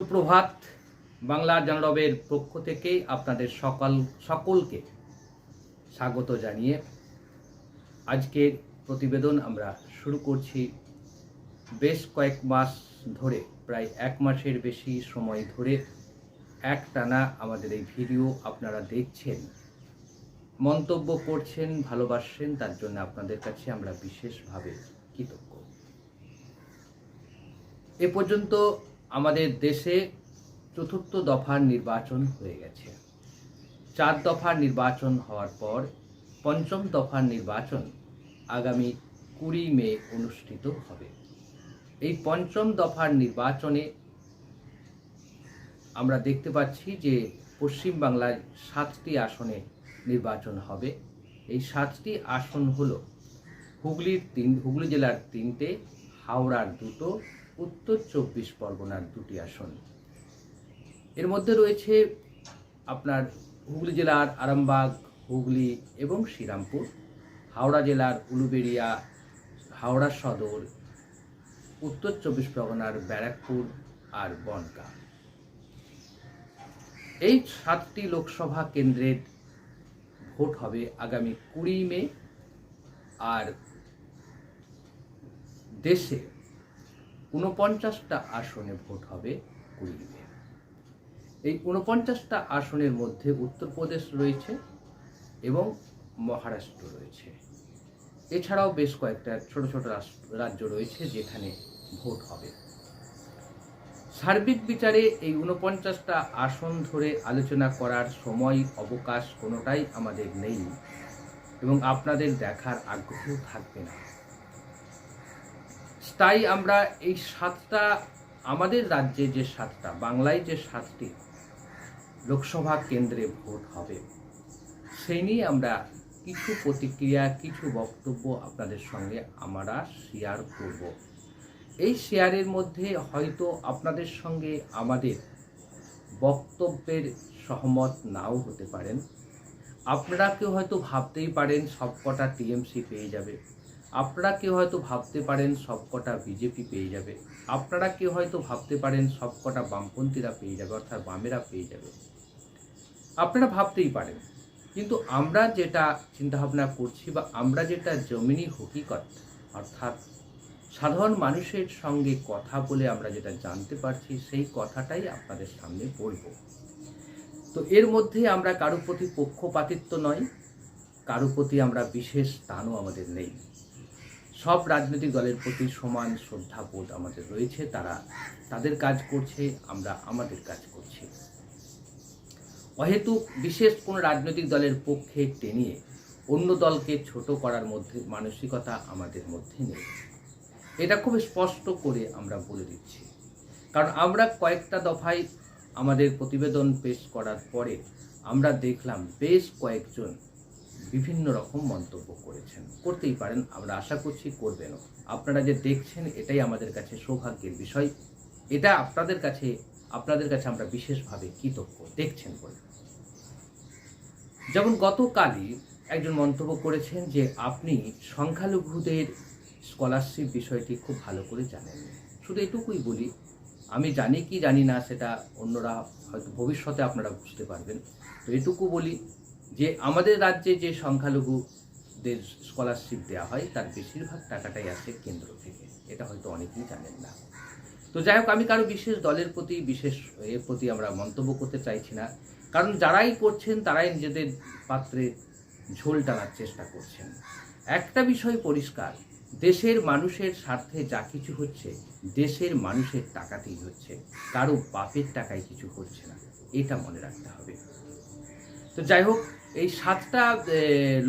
সুপ্রভাত, বাংলা জানরবের পক্ষ থেকে আপনাদের সকাল, সকলকে স্বাগত জানিয়ে আজকের প্রতিবেদন আমরা শুরু করছি। বেশ কয়েক মাস ধরে, প্রায় এক মাসের বেশি সময় ধরে এক টানা আমাদের এই ভিডিও আপনারা দেখছেন, মন্তব্য করছেন, ভালোবাসছেন, তার জন্য আপনাদের কাছে আমরা বিশেষভাবে কৃতজ্ঞ। এ পর্যন্ত আমাদের দেশে চতুর্থ দফার নির্বাচন হয়ে গেছে। চার দফার নির্বাচন হওয়ার পর পঞ্চম দফার নির্বাচন আগামী কুড়ি মে অনুষ্ঠিত হবে। এই পঞ্চম দফার নির্বাচনে আমরা দেখতে পাচ্ছি যে পশ্চিমবাংলায় সাতটি আসনে নির্বাচন হবে। এই সাতটি আসন হল হুগলির তিন হুগলি জেলার তিনটে, হাওড়ার দুটো উত্তর চব্বিশ পরগনার দুটি আসন। এর মধ্যে রয়েছে আপনার হুগলি জেলার আরামবাগ, হুগলি এবং শ্রীরামপুর, হাওড়া জেলার উলুবেড়িয়া, হাওড়া সদর, উত্তর চব্বিশ পরগনার ব্যারাকপুর আর বনগাঁ এই সাতটি লোকসভা কেন্দ্রের ভোট হবে আগামী কুড়ি মে আর দেশে ঊনপঞ্চাশটা আসনে ভোট হবে কুড়ি মে এই ঊনপঞ্চাশটা আসনের মধ্যে উত্তরপ্রদেশ রয়েছে এবং মহারাষ্ট্র রয়েছে। এছাড়াও বেশ কয়েকটা ছোট ছোট রাজ্য রয়েছে যেখানে ভোট হবে। সার্বিক বিচারে এই ঊনপঞ্চাশটা আসন ধরে আলোচনা করার সময় অবকাশ কোনোটাই আমাদের নেই এবং আপনাদের দেখার আগ্রহ থাকবে না। তাই আমরা এই সাতটা, আমাদের রাজ্যে যে সাতটা, বাংলায় যে সাতটি লোকসভা কেন্দ্রে ভোট হবে, সেই নিয়ে আমরা কিছু প্রতিক্রিয়া, কিছু বক্তব্য আপনাদের সঙ্গে আমরা শেয়ার করব। এই শেয়ারের মধ্যে হয়তো আপনাদের সঙ্গে আমাদের বক্তব্যের সহমত নাও হতে পারেন। আপনারা কেউ হয়তো ভাবতেই পারেন সবকটা টিএমসি পেয়ে যাবে। আপনারা কেউ হয়তো ভাবতে পারেন সবকটা বিজেপি পেয়ে যাবে। আপনারা কেউ হয়তো ভাবতে পারেন সবকটা বামপন্থীরা পেয়ে যাবে, অর্থাৎ বামেরা পেয়ে যাবে। আপনারা ভাবতেই পারেন। কিন্তু আমরা যেটা চিন্তাভাবনা করছি বা আমরা যেটা জমিনি হকিকত, অর্থাৎ সাধারণ মানুষের সঙ্গে কথা বলে আমরা যেটা জানতে পারছি, সেই কথাটাই আপনাদের সামনে বলব। তো এর মধ্যে আমরা কারও প্রতি পক্ষপাতিত্ব নয় কারও প্রতি আমরা বিশেষ স্থানও আমাদের নেই। সব রাজনৈতিক দলের প্রতি সমান শ্রদ্ধাবোধ আমাদের রয়েছে। তারা তাদের কাজ করছে, আমরা আমাদের কাজ করছি। অহেতুক বিশেষ কোনো রাজনৈতিক দলের পক্ষে টেনিয়ে অন্য দলকে ছোট করার মধ্যে মানসিকতা আমাদের মধ্যে নেই। এটা খুব স্পষ্ট করে আমরা বলে দিচ্ছি। কারণ আমরা কয়েকটা দফায় আমাদের প্রতিবেদন পেশ করার পরে আমরা দেখলাম বেশ কয়েকজন বিভিন্ন রকম মন্তব্য করেছেন। করতেই পারেন, আমরা আশা করছি করবেনও। আপনারা যে দেখছেন, এটাই আমাদের কাছে সৌভাগ্যের বিষয়। এটা আপনাদের কাছে আপনাদের কাছে আমরা বিশেষভাবে কৃতজ্ঞ। দেখছেন বলে। যেমন গতকালই একজন মন্তব্য করেছেন যে, আপনি সংখ্যালঘুদের স্কলারশিপ বিষয়টি খুব ভালো করে জানেন। শুধু এটুকুই বলি, আমি জানি কি জানি না, সেটা অন্যরা হয়তো ভবিষ্যতে আপনারা বুঝতে পারবেন। তো এটুকু বলি যে আমাদের রাজ্যে যে সংখ্যালঘুদের স্কলারশিপ দেওয়া হয়, তার বেশিরভাগ টাকাটাই আসে কেন্দ্র থেকে। এটা হয়তো অনেকেই জানেন না। তো যাই হোক, আমি কারও বিশেষ দলের প্রতি, বিশেষ এর প্রতি আমরা মন্তব্য করতে চাইছি না। কারণ যারাই করছেন, তারাই নিজেদের পাত্রে ঝোল টানার চেষ্টা করছেন। একটা বিষয় পরিষ্কার, দেশের মানুষের স্বার্থে যা কিছু হচ্ছে, দেশের মানুষের টাকাতেই হচ্ছে। কারও বাপের টাকায় কিছু হচ্ছে না, এটা মনে রাখতে হবে। তো যাই হোক এই সাতটা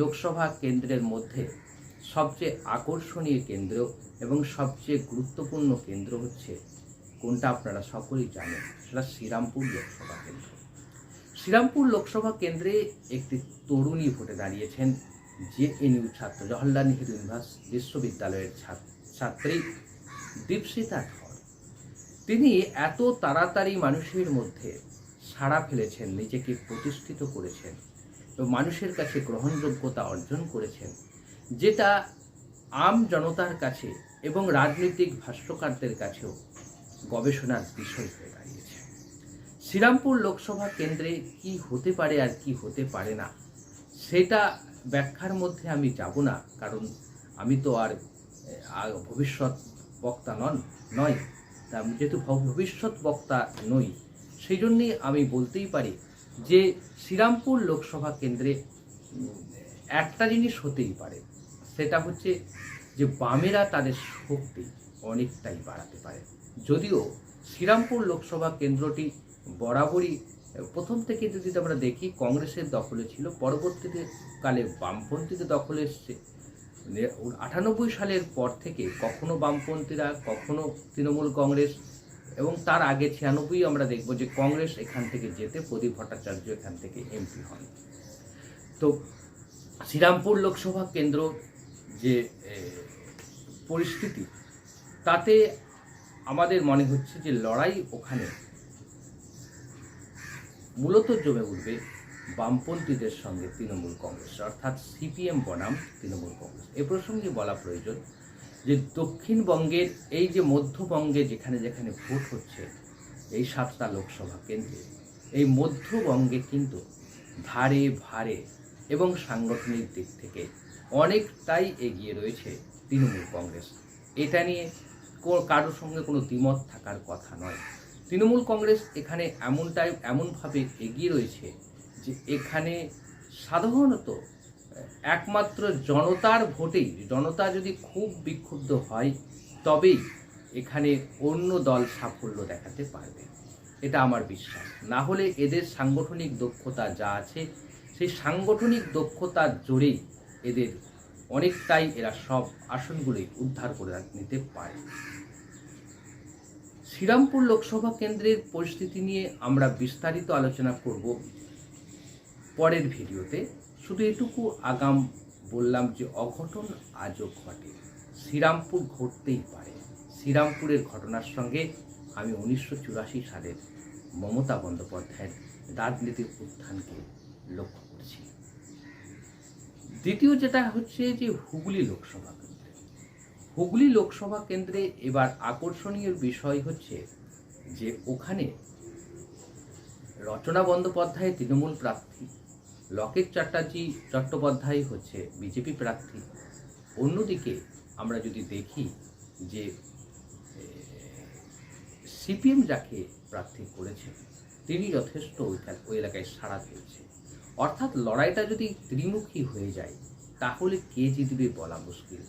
লোকসভা কেন্দ্রের মধ্যে সবচেয়ে আকর্ষণীয় কেন্দ্র এবং সবচেয়ে গুরুত্বপূর্ণ কেন্দ্র হচ্ছে কোনটা আপনারা সকলেই জানেন? সেটা শ্রীরামপুর লোকসভা কেন্দ্র। শ্রীরামপুর লোকসভা কেন্দ্রে একটি তরুণী ভোটে দাঁড়িয়েছেন জে এনইউ ছাত্র জওহরলাল নেহরু ইউনিভার্স, বিশ্ববিদ্যালয়ের ছাত্রী দীপশিতা ধর। তিনি এত তাড়াতাড়ি মানুষের মধ্যে সাড়া ফেলেছেন, নিজেকে প্রতিষ্ঠিত করেছেন। মানুষের কাছে গ্রহণযোগ্যতা অর্জন করেছেন, যেটা আম জনতার কাছে এবং রাজনৈতিক ভাষ্যকারদের কাছেও গবেষণার বিষয় হয়ে দাঁড়িয়েছে। শ্রীরামপুর লোকসভা কেন্দ্রে কি হতে পারে আর কি হতে পারে না, সেটা ব্যাখ্যার মধ্যে আমি যাব না, কারণ আমি তো আর ভবিষ্যৎ বক্তা নন, নয়। তা যেহেতু ভবিষ্যৎ বক্তা নই, সেই জন্যেই আমি বলতেই পারি যে শ্রীরামপুর লোকসভা কেন্দ্রে একটা জিনিস হতেই পারে, সেটা হচ্ছে যে বামেরা তাদের শক্তি অনেকটাই বাড়াতে পারে। যদিও শ্রীরামপুর লোকসভা কেন্দ্রটি বরাবরই, প্রথম থেকে যদি আমরা দেখি, কংগ্রেসের দখলে ছিল, পরবর্তীতে কালে বামপন্থীদের দখলে এসছে। আটানব্বই সালের পর থেকে কখনো বামপন্থীরা, কখনো তৃণমূল কংগ্রেস এবং তার আগে ছিয়ানব্বই আমরা দেখব যে কংগ্রেস এখান থেকে যেতে প্রদীপ ভট্টাচার্য এখান থেকে এমপি হন। তো শ্রীরামপুর লোকসভা কেন্দ্র যে পরিস্থিতি, তাতে আমাদের মনে হচ্ছে যে লড়াই ওখানে মূলত জমে উঠবে বামপন্থীদের সঙ্গে তৃণমূল কংগ্রেস, অর্থাৎ সিপিএম বনাম তৃণমূল কংগ্রেস। এ প্রসঙ্গে বলা প্রয়োজন যে দক্ষিণবঙ্গের এই যে মধ্যবঙ্গে যেখানে যেখানে ভোট হচ্ছে, এই সাতটা লোকসভা কেন্দ্রে, এই মধ্যবঙ্গে কিন্তু ধারে ভারে এবং সাংগঠনিক দিক থেকে অনেকটাই এগিয়ে রয়েছে তৃণমূল কংগ্রেস। এটা নিয়ে কারোর সঙ্গে কোনো দ্বিমত থাকার কথা নয়। তৃণমূল কংগ্রেস এখানে এমনটাই, এমনভাবে এগিয়ে রয়েছে যে এখানে সাধারণত একমাত্র জনতার ভোটেই, জনতা যদি খুব বিক্ষুব্ধ হয়, তবেই এখানে অন্য দল সাফল্য দেখাতে পারবে। এটা আমার বিশ্বাস। না হলে এদের সাংগঠনিক দক্ষতা যা আছে, সেই সাংগঠনিক দক্ষতার জোরেই এদের অনেকটাই এরা সব আসনগুলি উদ্ধার করে নিতে পারে। শ্রীরামপুর লোকসভা কেন্দ্রের পরিস্থিতি নিয়ে আমরা বিস্তারিত আলোচনা করব পরের ভিডিওতে। শুধু এটুকু আগাম বললাম যে অঘটন আজও ঘটে। শ্রীরামপুর ঘটতেই পারে। শ্রীরামপুরের ঘটনার সঙ্গে আমি উনিশশো চুরাশি সালের মমতা বন্দ্যোপাধ্যায়ের রাজনীতির উত্থানকে লক্ষ্য করছি। দ্বিতীয় যেটা হচ্ছে যে হুগলি লোকসভা কেন্দ্রে। হুগলি লোকসভা কেন্দ্রে এবার আকর্ষণীয় বিষয় হচ্ছে যে ওখানে রচনা বন্দ্যোপাধ্যায় তৃণমূল প্রার্থী লকেট চ্যাটার্জি চট্টোপাধ্যায় হচ্ছে বিজেপি প্রার্থী। অন্যদিকে আমরা যদি দেখি যে সিপিএম যাকে প্রার্থী করেছেন তিনি যথেষ্ট ওই এলাকায় সাড়া পেয়েছে। অর্থাৎ লড়াইটা যদি ত্রিমুখী হয়ে যায়, তাহলে কে জিতবে বলা মুশকিল।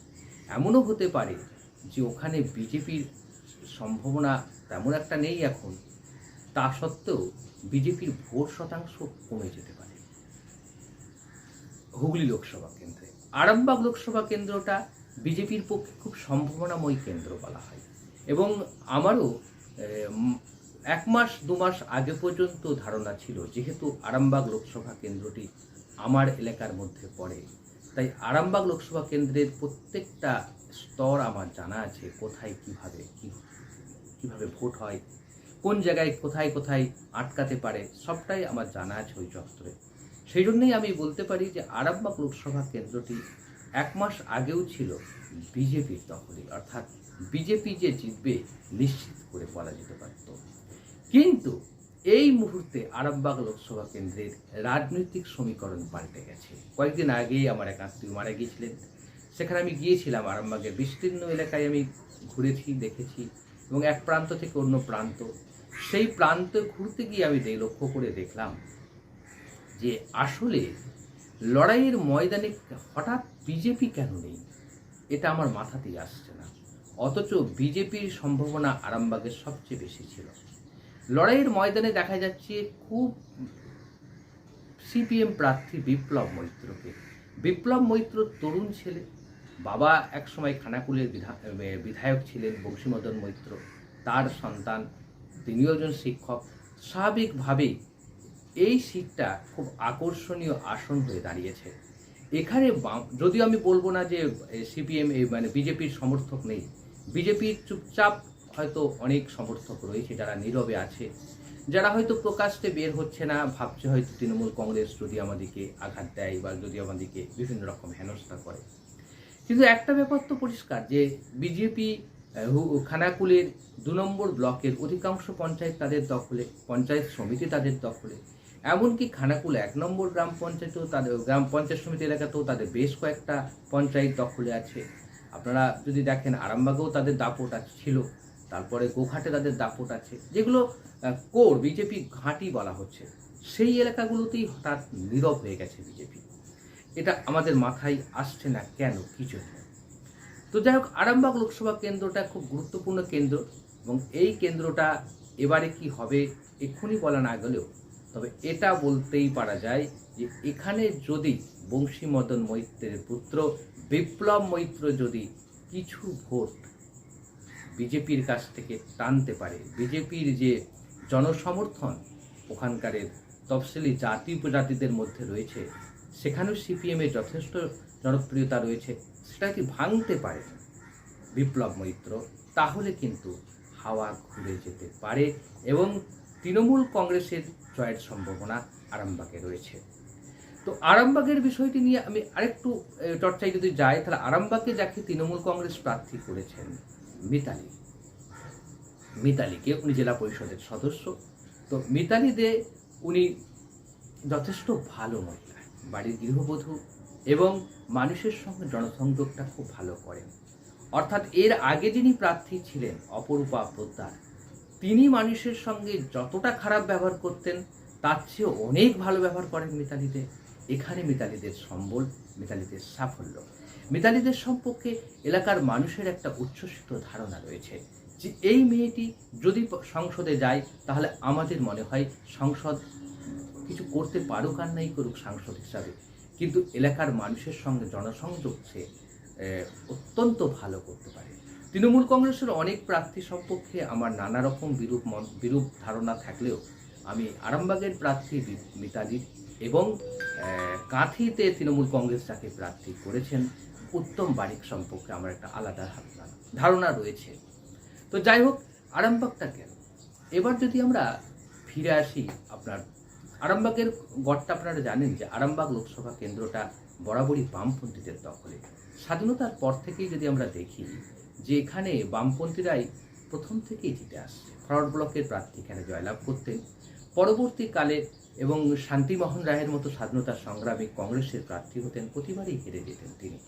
এমনও হতে পারে যে ওখানে বিজেপির সম্ভাবনা তেমন একটা নেই এখন। তা সত্ত্বেও বিজেপির ভোট শতাংশ কমে যেতে পারে। হুগলি লোকসভা কেন্দ্রে। আরামবাগ লোকসভা কেন্দ্রটা বিজেপির পক্ষে খুব সম্ভাবনাময় কেন্দ্র বলা হয়। এবং আমারও এক মাস, দু মাস আগে পর্যন্ত ধারণা ছিল, যেহেতু আরামবাগ লোকসভা কেন্দ্রটি আমার এলাকার মধ্যে পড়ে। তাই আরামবাগ লোকসভা কেন্দ্রের প্রত্যেকটা স্তর আমার জানা আছে, কোথায় কীভাবে, কি, কীভাবে ভোট হয়, কোন জায়গায় কোথায় কোথায় আটকাতে পারে, সবটাই আমার জানা আছে ওই চত্বরে। সেই জন্যই আমি বলতে পারি যে আরামবাগ লোকসভা কেন্দ্রটি এক মাস আগেও ছিল বিজেপির দখলে, অর্থাৎ বিজেপি যে জিতবে নিশ্চিত করে বলা যেতে পারত। কিন্তু এই মুহূর্তে আরামবাগ লোকসভা কেন্দ্রের রাজনৈতিক সমীকরণ পাল্টে গেছে। কয়েকদিন আগেই আমার এক আত্মীয় মারা গিয়েছিলেন। সেখানে আমি গিয়েছিলাম আরামবাগের বিস্তীর্ণ এলাকায় আমি ঘুরেছি, দেখেছি এবং এক প্রান্ত থেকে অন্য প্রান্ত। সেই প্রান্তে ঘুরতে গিয়ে আমি লক্ষ্য করে দেখলাম যে আসলে লড়াইয়ের ময়দানে হঠাৎ বিজেপি কেন নেই? এটা আমার মাথাতেই আসছে না। অথচ বিজেপির সম্ভাবনা আরামবাগের সবচেয়ে বেশি ছিল। লড়াইয়ের ময়দানে দেখা যাচ্ছে খুব সিপিএম প্রার্থী বিপ্লব মৈত্রকে। বিপ্লব মৈত্র তরুণ ছেলে। বাবা একসময় খানাকুলের বিধা- বিধায়ক ছিলেন বংশীমদন মৈত্র। তার সন্তান, তিনিও একজন শিক্ষক। স্বাভাবিকভাবেই এই সিটটা খুব আকর্ষণীয় আসন হয়ে দাঁড়িয়েছে। এখানে যদিও আমি বলব না যে সিপিএম মানে বিজেপির সমর্থক নেই। বিজেপির চুপচাপ হয়তো অনেক সমর্থক রয়েছে যারা নীরবে আছে। যারা হয়তো প্রকাশ্যে বের হচ্ছে না, ভাবছে হয়তো তৃণমূল কংগ্রেস যদি আমাদেরকে আঘাত দেয় বা যদি আমাদেরকে বিভিন্ন রকম হেনস্থা করে। কিন্তু একটা ব্যাপার তো পরিষ্কার যে, বিজেপি খানাকুলের দু নম্বর ব্লকের অধিকাংশ পঞ্চায়েত তাদের দখলে, পঞ্চায়েত সমিতি তাদের দখলে। এমনকি খানাকুল এক নম্বর গ্রাম পঞ্চায়েতেও তাদের, গ্রাম পঞ্চায়েত সমিতি এলাকাতেও তাদের বেশ কয়েকটা পঞ্চায়েত দখলে আছে। আপনারা যদি দেখেন, আরামবাগেও তাদের দাপট ছিল, তারপরে গোঘাটে তাদের দাপট আছে। যেগুলো কোর, বিজেপি ঘাঁটি বলা হচ্ছে। সেই এলাকাগুলোতেই হঠাৎ নীরব হয়ে গেছে বিজেপি। এটা আমাদের মাথায় আসছে না কেন কিছু তো যাই হোক, আরামবাগ লোকসভা কেন্দ্রটা খুব গুরুত্বপূর্ণ কেন্দ্র এবং এই কেন্দ্রটা এবারে কি হবে, এক্ষুনি বলা না গেলেও তবে এটা বলতেই পারা যায় যে এখানে যদি বংশী মদন মৈত্রের পুত্র, বিপ্লব মৈত্র যদি কিছু ভোট বিজেপির কাছ থেকে টানতে পারে, বিজেপির যে জনসমর্থন ওখানকারের তফসিলি জাতি উপজাতিদের মধ্যে রয়েছে, সেখানেও সিপিএমের যথেষ্ট জনপ্রিয়তা রয়েছে, সেটা কি ভাঙতে পারে বিপ্লব মৈত্র? তাহলে কিন্তু হাওয়া ঘুরে যেতে পারে এবং তৃণমূল কংগ্রেসের জয়ের সম্ভাবনা আরামবাগে রয়েছে। তো আরামবাগের বিষয়টি নিয়ে আমি আরেকটু চর্চায় যদি যাই, তাহলে আরামবাগে যাকে তৃণমূল কংগ্রেস প্রার্থী করেছেন মিতালি। মিতালিকে উনি জেলা পরিষদের সদস্য। তো মিতালি দে উনি যথেষ্ট ভালো মহিলা, বাড়ির গৃহবধূ এবং মানুষের সঙ্গে জনসংযোগটা খুব ভালো করেন। অর্থাৎ এর আগে যিনি প্রার্থী ছিলেন, অপরূপা পোদ্দার তিনি মানুষের সঙ্গে যতটা খারাপ ব্যবহার করতেন, তার চেয়ে অনেক ভালো ব্যবহার করেন মিতালিদের। এখানে মিতালিদের সম্বল, মিতালিদের সাফল্য। মিতালিদের সম্পর্কে এলাকার মানুষের একটা উচ্ছ্বসিত ধারণা রয়েছে যে, এই মেয়েটি যদি সংসদে যায়, তাহলে আমাদের মনে হয় সংসদ কিছু করতে পারুক আর নাই করুক সাংসদ হিসাবে। কিন্তু এলাকার মানুষের সঙ্গে জনসংযোগ সে অত্যন্ত ভালো করতে পারে। তৃণমূল কংগ্রেসের অনেক প্রার্থী সম্পর্কে আমার নানা রকম বিরূপ বিরূপ ধারণা থাকলেও আমি আরামবাগের প্রার্থী মিতালির এবং কাঁথিতে তৃণমূল কংগ্রেস যাকে প্রার্থী করেছেন, উত্তম বারিক সম্পর্কে আমার একটা আলাদা ধারণা রয়েছে। তো যাই হোক, আরামবাগটা কেন? এবার যদি আমরা ফিরে আসি আপনার, আরামবাগের গড়টা আপনারা জানেন যে আরামবাগ লোকসভা কেন্দ্রটা বরাবরই বামপন্থীদের দখলে। স্বাধীনতার পর থেকেই যদি আমরা দেখি যে এখানে বামপন্থীরাই প্রথম থেকেই জিতে আসছে। ফরওয়ার্ড ব্লকের প্রার্থী এখানে জয়লাভ করতেন পরবর্তীকালে এবং শান্তিমোহন রায়ের মতো স্বাধীনতা সংগ্রামী কংগ্রেসের প্রার্থী হতেন, প্রতিবারই হেরে যেতেন তিনি।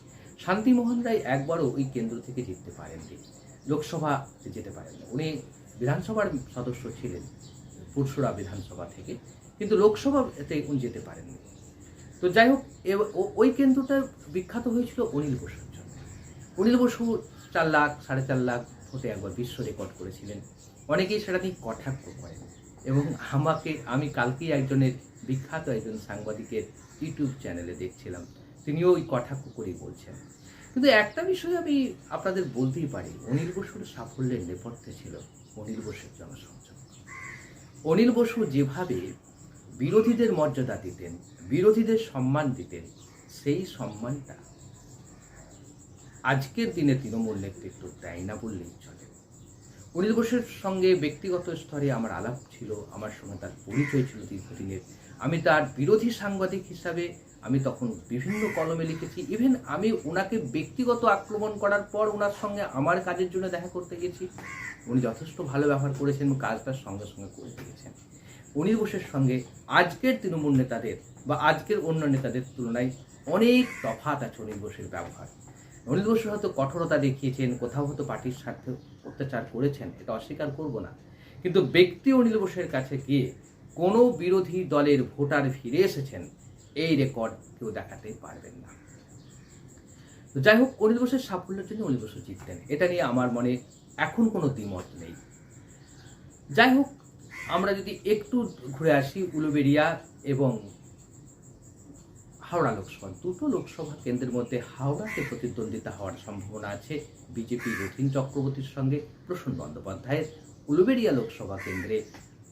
শান্তিমোহন রায় একবারও ওই কেন্দ্র থেকে জিততে পারেননি। লোকসভা যেতে পারেননি। উনি বিধানসভার সদস্য ছিলেন, পুরসুরা বিধানসভা থেকে। কিন্তু লোকসভাতে উনি যেতে পারেননি। তো যাই হোক ওই কেন্দ্রটা বিখ্যাত হয়েছিল অনিল বসুর জন্য। অনিল বসু চার লাখ, সাড়ে চার লাখ ভোটে একবার বিশ্ব রেকর্ড করেছিলেন। অনেকেই সেটা নিয়ে কটাক্ষ করেন এবং আমাকে, আমি কালকেই একজনের বিখ্যাত একজন সাংবাদিকের ইউটিউব চ্যানেলে দেখছিলাম। তিনিও ওই কটাক্ষ করেই বলছেন। কিন্তু একটা বিষয় আমি আপনাদের বলতেই পারি, অনিল বসুর সাফল্যের নেপথ্যে ছিল অনিল বসুর জনসংযোগ। অনিল বসু যেভাবে বিরোধীদের মর্যাদা দিতেন, বিরোধীদের সম্মান দিতেন, সেই সম্মানটা আজকের দিনে তৃণমূল নেতৃত্ব দেয় না বললেই চলে। অনিল বোসের সঙ্গে ব্যক্তিগত স্তরে আমার আলাপ ছিল, আমার সঙ্গে তার পরিচয় ছিল দীর্ঘদিনের। আমি তার বিরোধী সাংবাদিক হিসাবে আমি তখন বিভিন্ন কলমে লিখেছি। ইভেন আমি ওনাকে ব্যক্তিগত আক্রমণ করার পর ওনার সঙ্গে আমার কাজের জন্য দেখা করতে গেছি। উনি যথেষ্ট ভালো ব্যবহার করেছেন কাজটার সঙ্গে সঙ্গে করে দিয়েছেন। অনিল বোসের সঙ্গে আজকের তৃণমূল নেতাদের বা আজকের অন্য নেতাদের তুলনায় অনেক তফাৎ আছে অনিল বোসের ব্যবহার। অনিল বসু হয়তো কঠোরতা দেখিয়েছেন, কোথাও হয়তো পার্টির স্বার্থে অত্যাচার করেছেন, এটা অস্বীকার করব না। কিন্তু ব্যক্তি অনিল বোসের কাছে গিয়ে কোনো বিরোধী দলের ভোটার ফিরে এসেছেন, এই রেকর্ড কেউ দেখাতে পারবেন না। যাই হোক, অনিল বোসের সাফল্যের জন্য অনিল বসু জিততেন এটা নিয়ে আমার মনে এখন কোনো দ্বিমত নেই। যাই হোক, আমরা যদি একটু ঘুরে আসি উলুবেড়িয়া এবং হাওড়া লোকসভা, দুটো লোকসভা কেন্দ্রের মধ্যে হাওড়াতে প্রতিদ্বন্দ্বিতা হওয়ার সম্ভাবনা আছে। বিজেপি রথিন চক্রবর্তীর সঙ্গে প্রসন্ন বন্দ্যোপাধ্যায়ের উলুবেড়িয়া লোকসভা কেন্দ্রে।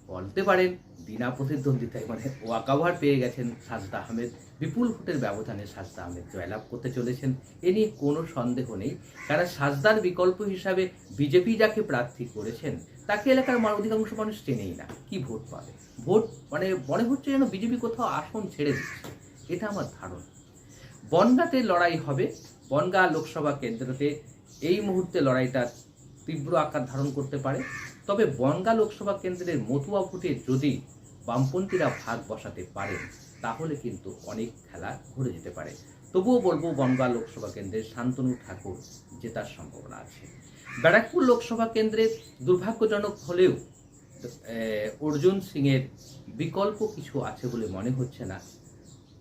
বলতে পারেন, বিনা প্রতিদ্বন্দ্বিতায় মানে ওয়াকাভার পেয়ে গেছেন সাজদা আহমেদ। বিপুল ভোটের ব্যবধানে সাজদা আহমেদ জয়লাভ করতে চলেছেন। এ নিয়ে কোনো সন্দেহ নেই। কারণ সাজদার বিকল্প হিসাবে বিজেপি যাকে প্রার্থী করেছেন, তাকে এলাকার অধিকাংশ মানুষ চেনেই না। কি ভোট পাবে? ভোট মানে মনে হচ্ছে যেন বিজেপি কোথাও আসন ছেড়ে দিচ্ছে। এটা আমার ধারণা। বনগাঁতে লড়াই হবে, বনগাঁ লোকসভা কেন্দ্রতে এই মুহূর্তে লড়াইটা তীব্র আকার ধারণ করতে পারে। তবে বনগা লোকসভা কেন্দ্রের মতুয়া ভোটে যদি বামপন্থীরা ভাগ বসাতে পারেন তাহলে কিন্তু অনেক খেলা ঘুরে যেতে পারে। তবুও বলব, বনগা লোকসভা কেন্দ্রের শান্তনু ঠাকুর জেতার সম্ভাবনা আছে। ব্যারাকপুর লোকসভা কেন্দ্রে দুর্ভাগ্যজনক হলেও অর্জুন সিংয়ের বিকল্প কিছু আছে বলে মনে হচ্ছে না।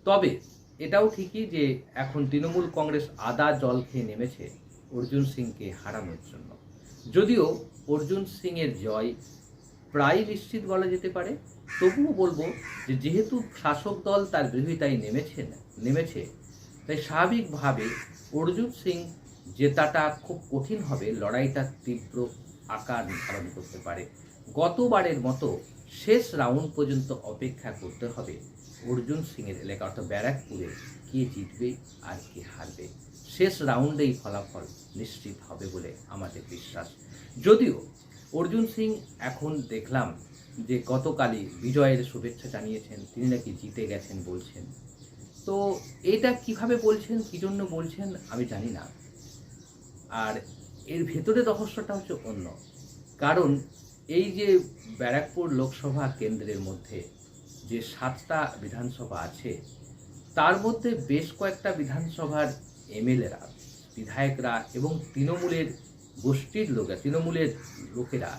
তবে এটাও ঠিকই যে এখন তৃণমূল কংগ্রেস আদা জল খেয়ে নেমেছে অর্জুন সিংকে হারানোর জন্য। যদিও অর্জুন সিংয়ের জয় প্রায় নিশ্চিত বলা যেতে পারে, তবুও বলব যে যেহেতু শাসক দল তার বিরোধিতায় নেমেছেন নেমেছে, তাই স্বাভাবিকভাবে অর্জুন সিং জেতাটা খুব কঠিন হবে, লড়াইটা তীব্র আকার ধারণ করতে পারে। গতবারের মতো শেষ রাউন্ড পর্যন্ত অপেক্ষা করতে হবে। অর্জুন সিংয়ের এলাকা অর্থাৎ ব্যারাকপুরে কে জিতবে আর কে হারবে? শেষ রাউন্ডেই ফলাফল নিশ্চিত হবে বলে আমাদের বিশ্বাস। যদিও অর্জুন সিং এখন দেখলাম যে গতকালই বিজয়ের শুভেচ্ছা জানিয়েছেন, তিনি নাকি জিতে গেছেন বলছেন। তো এটা কীভাবে বলছেন, কি জন্য বলছেন আমি জানি না। আর এর ভেতরে রহস্যটা হচ্ছে অন্য। কারণ এই যে ব্যারাকপুর লোকসভা কেন্দ্রের মধ্যে যে সাতটা বিধানসভা আছে, তার মধ্যে বেশ কয়েকটা বিধানসভার এমএলএরা, বিধায়করা এবং তৃণমূলের গোষ্ঠীর লোকেরা, তৃণমূলের লোকেরা,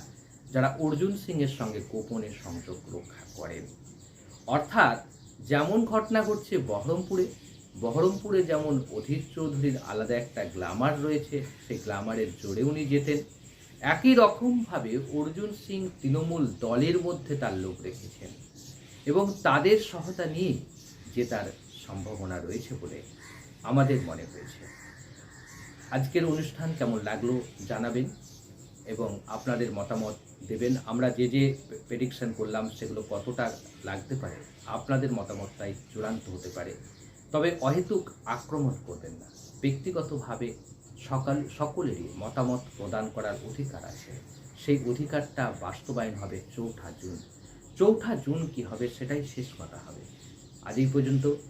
যারা অর্জুন সিংয়ের সঙ্গে গোপনে সংযোগ রক্ষা করেন। অর্থাৎ যেমন ঘটনা ঘটছে বহরমপুরে বহরমপুরে যেমন অধীর চৌধুরীর আলাদা একটা গ্ল্যামার রয়েছে, সেই গ্ল্যামারের জোরে উনি যেতেন। একই রকমভাবে অর্জুন সিং তৃণমূল দলের মধ্যে তার লোক রেখেছেন এবং তাদের সহায়তা নিয়ে জেতার সম্ভাবনা রয়েছে বলে আমাদের মনে হয়েছে। আজকের অনুষ্ঠান কেমন লাগল জানাবেন এবং আপনাদের মতামত দেবেন। আমরা যে যে প্রেডিকশন করলাম সেগুলো কতটা লাগতে পারে, আপনাদের মতামতটাই চূড়ান্ত হতে পারে। তবে অহেতুক আক্রমণ করবেন না। ব্যক্তিগতভাবে সকাল, সকলেরই মতামত প্রদান করার অধিকার আছে। সেই অধিকারটা বাস্তবায়ন হবে চৌঠা জুন। চৌঠা জুন কি হবে সেটাই শেষ কথা হবে। আজ এই পর্যন্ত।